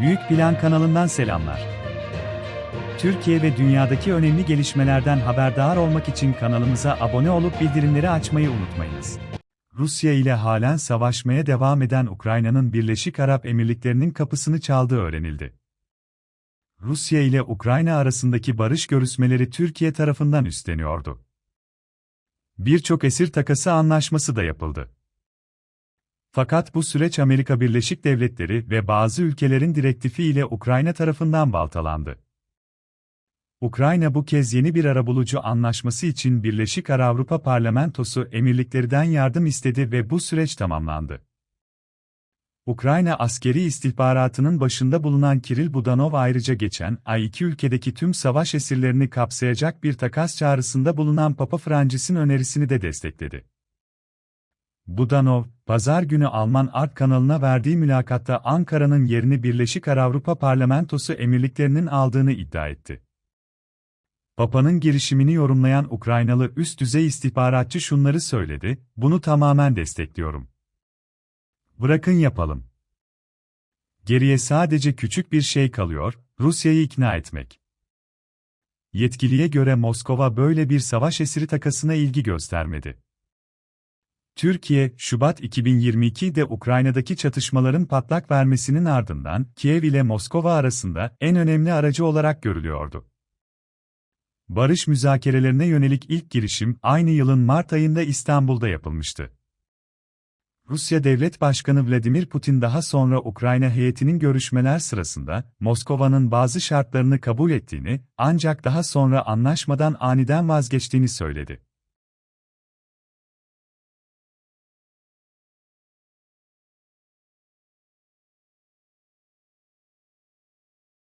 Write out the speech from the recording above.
Büyük Plan kanalından selamlar. Türkiye ve dünyadaki önemli gelişmelerden haberdar olmak için kanalımıza abone olup bildirimleri açmayı unutmayınız. Rusya ile halen savaşmaya devam eden Ukrayna'nın Birleşik Arap Emirlikleri'nin kapısını çaldığı öğrenildi. Rusya ile Ukrayna arasındaki barış görüşmeleri Türkiye tarafından üstleniyordu. Birçok esir takası anlaşması da yapıldı. Fakat bu süreç Amerika Birleşik Devletleri ve bazı ülkelerin direktifi ile Ukrayna tarafından baltalandı. Ukrayna bu kez yeni bir arabulucu anlaşması için Birleşik Arap Avrupa Parlamentosu emirliklerinden yardım istedi ve bu süreç tamamlandı. Ukrayna askeri istihbaratının başında bulunan Kiril Budanov ayrıca geçen ay iki ülkedeki tüm savaş esirlerini kapsayacak bir takas çağrısında bulunan Papa Francis'in önerisini de destekledi. Budanov, pazar günü Alman Art kanalına verdiği mülakatta Ankara'nın yerini Birleşik Arap Avrupa Parlamentosu emirliklerinin aldığını iddia etti. Papa'nın girişimini yorumlayan Ukraynalı üst düzey istihbaratçı şunları söyledi, bunu tamamen destekliyorum. Bırakın yapalım. Geriye sadece küçük bir şey kalıyor, Rusya'yı ikna etmek. Yetkiliye göre Moskova böyle bir savaş esiri takasına ilgi göstermedi. Türkiye, Şubat 2022'de Ukrayna'daki çatışmaların patlak vermesinin ardından Kiev ile Moskova arasında en önemli aracı olarak görülüyordu. Barış müzakerelerine yönelik ilk girişim aynı yılın Mart ayında İstanbul'da yapılmıştı. Rusya Devlet Başkanı Vladimir Putin daha sonra Ukrayna heyetinin görüşmeler sırasında Moskova'nın bazı şartlarını kabul ettiğini, ancak daha sonra anlaşmadan aniden vazgeçtiğini söyledi.